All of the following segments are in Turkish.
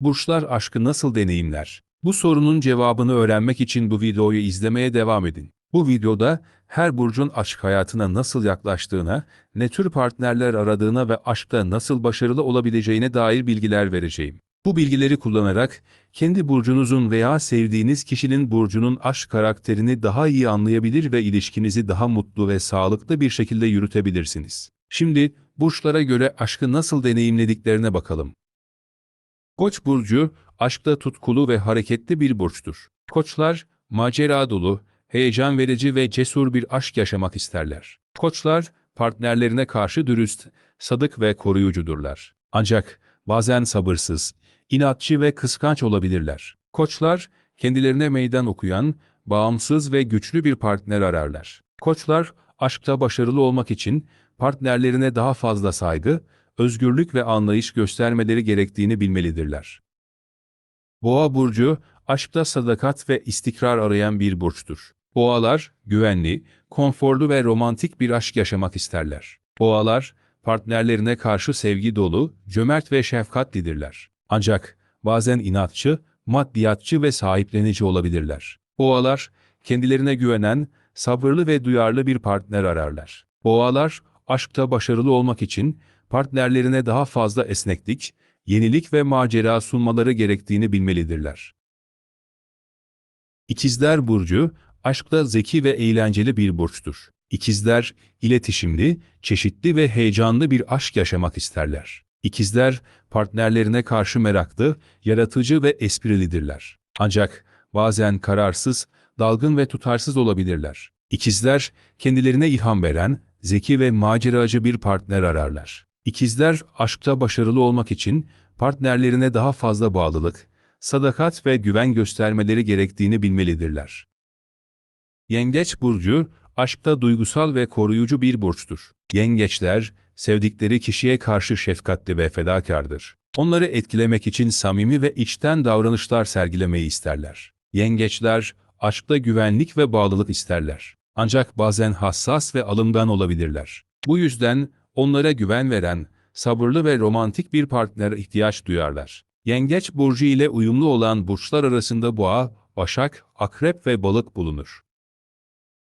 Burçlar aşkı nasıl deneyimler? Bu sorunun cevabını öğrenmek için bu videoyu izlemeye devam edin. Bu videoda her burcun aşk hayatına nasıl yaklaştığına, ne tür partnerler aradığına ve aşkta nasıl başarılı olabileceğine dair bilgiler vereceğim. Bu bilgileri kullanarak kendi burcunuzun veya sevdiğiniz kişinin burcunun aşk karakterini daha iyi anlayabilir ve ilişkinizi daha mutlu ve sağlıklı bir şekilde yürütebilirsiniz. Şimdi burçlara göre aşkı nasıl deneyimlediklerine bakalım. Koç burcu, aşkta tutkulu ve hareketli bir burçtur. Koçlar, macera dolu, heyecan verici ve cesur bir aşk yaşamak isterler. Koçlar, partnerlerine karşı dürüst, sadık ve koruyucudurlar. Ancak bazen sabırsız, inatçı ve kıskanç olabilirler. Koçlar, kendilerine meydan okuyan, bağımsız ve güçlü bir partner ararlar. Koçlar, aşkta başarılı olmak için partnerlerine daha fazla saygı, özgürlük ve anlayış göstermeleri gerektiğini bilmelidirler. Boğa burcu, aşkta sadakat ve istikrar arayan bir burçtur. Boğalar, güvenli, konforlu ve romantik bir aşk yaşamak isterler. Boğalar, partnerlerine karşı sevgi dolu, cömert ve şefkatlidirler. Ancak bazen inatçı, maddiyatçı ve sahiplenici olabilirler. Boğalar, kendilerine güvenen, sabırlı ve duyarlı bir partner ararlar. Boğalar, aşkta başarılı olmak için partnerlerine daha fazla esneklik, yenilik ve macera sunmaları gerektiğini bilmelidirler. İkizler Burcu, aşkta zeki ve eğlenceli bir burçtur. İkizler, iletişimli, çeşitli ve heyecanlı bir aşk yaşamak isterler. İkizler, partnerlerine karşı meraklı, yaratıcı ve esprilidirler. Ancak bazen kararsız, dalgın ve tutarsız olabilirler. İkizler, kendilerine ilham veren, zeki ve maceracı bir partner ararlar. İkizler, aşkta başarılı olmak için partnerlerine daha fazla bağlılık, sadakat ve güven göstermeleri gerektiğini bilmelidirler. Yengeç burcu, aşkta duygusal ve koruyucu bir burçtur. Yengeçler, sevdikleri kişiye karşı şefkatli ve fedakardır. Onları etkilemek için samimi ve içten davranışlar sergilemeyi isterler. Yengeçler, aşkta güvenlik ve bağlılık isterler. Ancak bazen hassas ve alıngan olabilirler. Bu yüzden onlara güven veren, sabırlı ve romantik bir partnere ihtiyaç duyarlar. Yengeç burcu ile uyumlu olan burçlar arasında boğa, başak, akrep ve balık bulunur.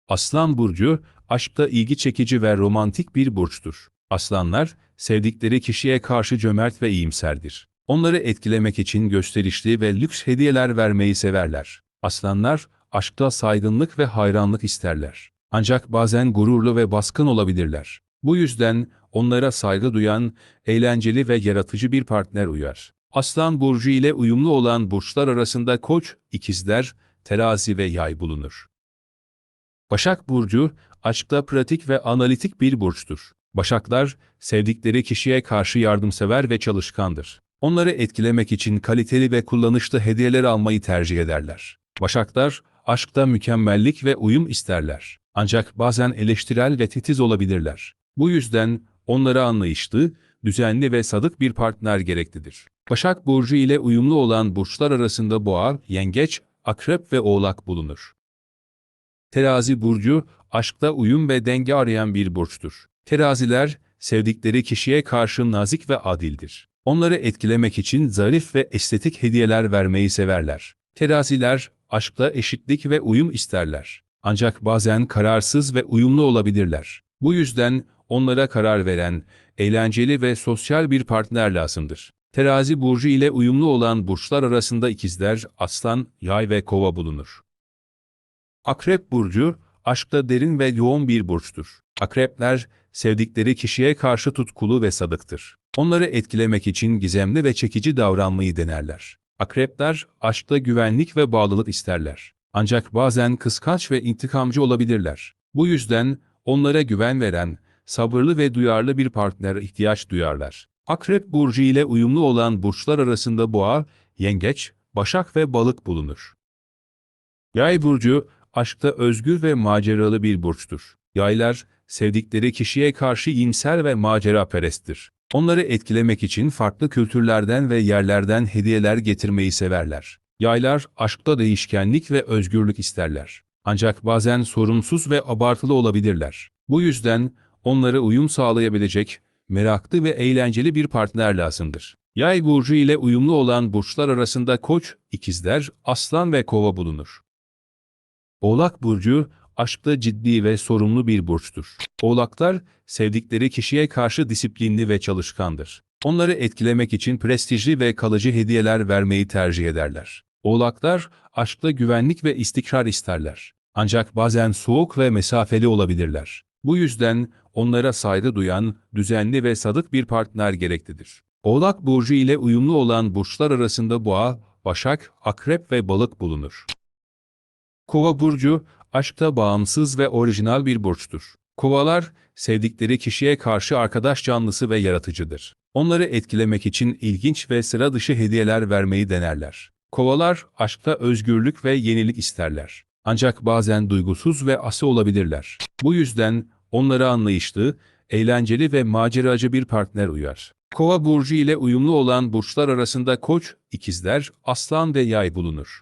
Aslan burcu, aşkta ilgi çekici ve romantik bir burçtur. Aslanlar, sevdikleri kişiye karşı cömert ve iyimserdir. Onları etkilemek için gösterişli ve lüks hediyeler vermeyi severler. Aslanlar, aşkta saygınlık ve hayranlık isterler. Ancak bazen gururlu ve baskın olabilirler. Bu yüzden onlara saygı duyan, eğlenceli ve yaratıcı bir partner uyar. Aslan burcu ile uyumlu olan burçlar arasında koç, ikizler, terazi ve yay bulunur. Başak Burcu, aşkta pratik ve analitik bir burçtur. Başaklar, sevdikleri kişiye karşı yardımsever ve çalışkandır. Onları etkilemek için kaliteli ve kullanışlı hediyeler almayı tercih ederler. Başaklar, aşkta mükemmellik ve uyum isterler. Ancak bazen eleştirel ve titiz olabilirler. Bu yüzden onlara anlayışlı, düzenli ve sadık bir partner gereklidir. Başak Burcu ile uyumlu olan burçlar arasında boğa, yengeç, akrep ve oğlak bulunur. Terazi burcu, aşkta uyum ve denge arayan bir burçtur. Teraziler, sevdikleri kişiye karşı nazik ve adildir. Onları etkilemek için zarif ve estetik hediyeler vermeyi severler. Teraziler, aşkta eşitlik ve uyum isterler. Ancak bazen kararsız ve uyumlu olabilirler. Bu yüzden onlara karar veren, eğlenceli ve sosyal bir partner lazımdır. Terazi burcu ile uyumlu olan burçlar arasında ikizler, aslan, yay ve kova bulunur. Akrep burcu, aşkta derin ve yoğun bir burçtur. Akrepler, sevdikleri kişiye karşı tutkulu ve sadıktır. Onları etkilemek için gizemli ve çekici davranmayı denerler. Akrepler, aşkta güvenlik ve bağlılık isterler. Ancak bazen kıskanç ve intikamcı olabilirler. Bu yüzden onlara güven veren, sabırlı ve duyarlı bir partnere ihtiyaç duyarlar. Akrep burcu ile uyumlu olan burçlar arasında boğa, yengeç, başak ve balık bulunur. Yay burcu, aşkta özgür ve maceralı bir burçtur. Yaylar, sevdikleri kişiye karşı iyimser ve maceraperesttir. Onları etkilemek için farklı kültürlerden ve yerlerden hediyeler getirmeyi severler. Yaylar, aşkta değişkenlik ve özgürlük isterler. Ancak bazen sorumsuz ve abartılı olabilirler. Bu yüzden onlara uyum sağlayabilecek, meraklı ve eğlenceli bir partner lazımdır. Yay burcu ile uyumlu olan burçlar arasında Koç, İkizler, Aslan ve Kova bulunur. Oğlak burcu aşkta ciddi ve sorumlu bir burçtur. Oğlaklar sevdikleri kişiye karşı disiplinli ve çalışkandır. Onları etkilemek için prestijli ve kalıcı hediyeler vermeyi tercih ederler. Oğlaklar aşkta güvenlik ve istikrar isterler. Ancak bazen soğuk ve mesafeli olabilirler. Bu yüzden onlara saygı duyan, düzenli ve sadık bir partner gereklidir. Oğlak burcu ile uyumlu olan burçlar arasında boğa, başak, akrep ve balık bulunur. Kova burcu, aşkta bağımsız ve orijinal bir burçtur. Kovalar, sevdikleri kişiye karşı arkadaş canlısı ve yaratıcıdır. Onları etkilemek için ilginç ve sıra dışı hediyeler vermeyi denerler. Kovalar, aşkta özgürlük ve yenilik isterler. Ancak bazen duygusuz ve asi olabilirler. Bu yüzden onlara anlayışlı, eğlenceli ve maceracı bir partner uyar. Kova burcu ile uyumlu olan burçlar arasında Koç, İkizler, Aslan ve Yay bulunur.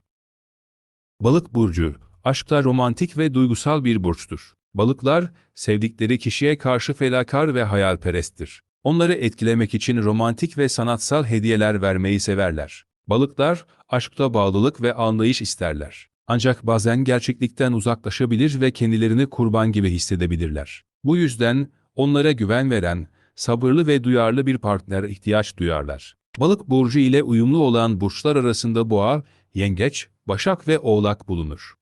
Balık burcu, aşkta romantik ve duygusal bir burçtur. Balıklar, sevdikleri kişiye karşı felakar ve hayalperesttir. Onları etkilemek için romantik ve sanatsal hediyeler vermeyi severler. Balıklar, aşkta bağlılık ve anlayış isterler. Ancak bazen gerçeklikten uzaklaşabilir ve kendilerini kurban gibi hissedebilirler. Bu yüzden onlara güven veren, sabırlı ve duyarlı bir partner ihtiyaç duyarlar. Balık burcu ile uyumlu olan burçlar arasında boğa, yengeç, başak ve oğlak bulunur.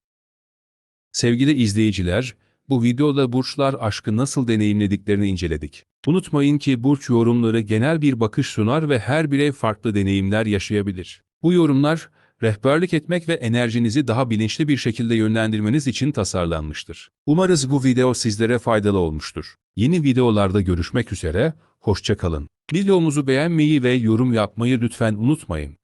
Sevgili izleyiciler, bu videoda burçlar aşkı nasıl deneyimlediklerini inceledik. Unutmayın ki burç yorumları genel bir bakış sunar ve her birey farklı deneyimler yaşayabilir. Bu yorumlar, rehberlik etmek ve enerjinizi daha bilinçli bir şekilde yönlendirmeniz için tasarlanmıştır. Umarız bu video sizlere faydalı olmuştur. Yeni videolarda görüşmek üzere, hoşça kalın. Videomuzu beğenmeyi ve yorum yapmayı lütfen unutmayın.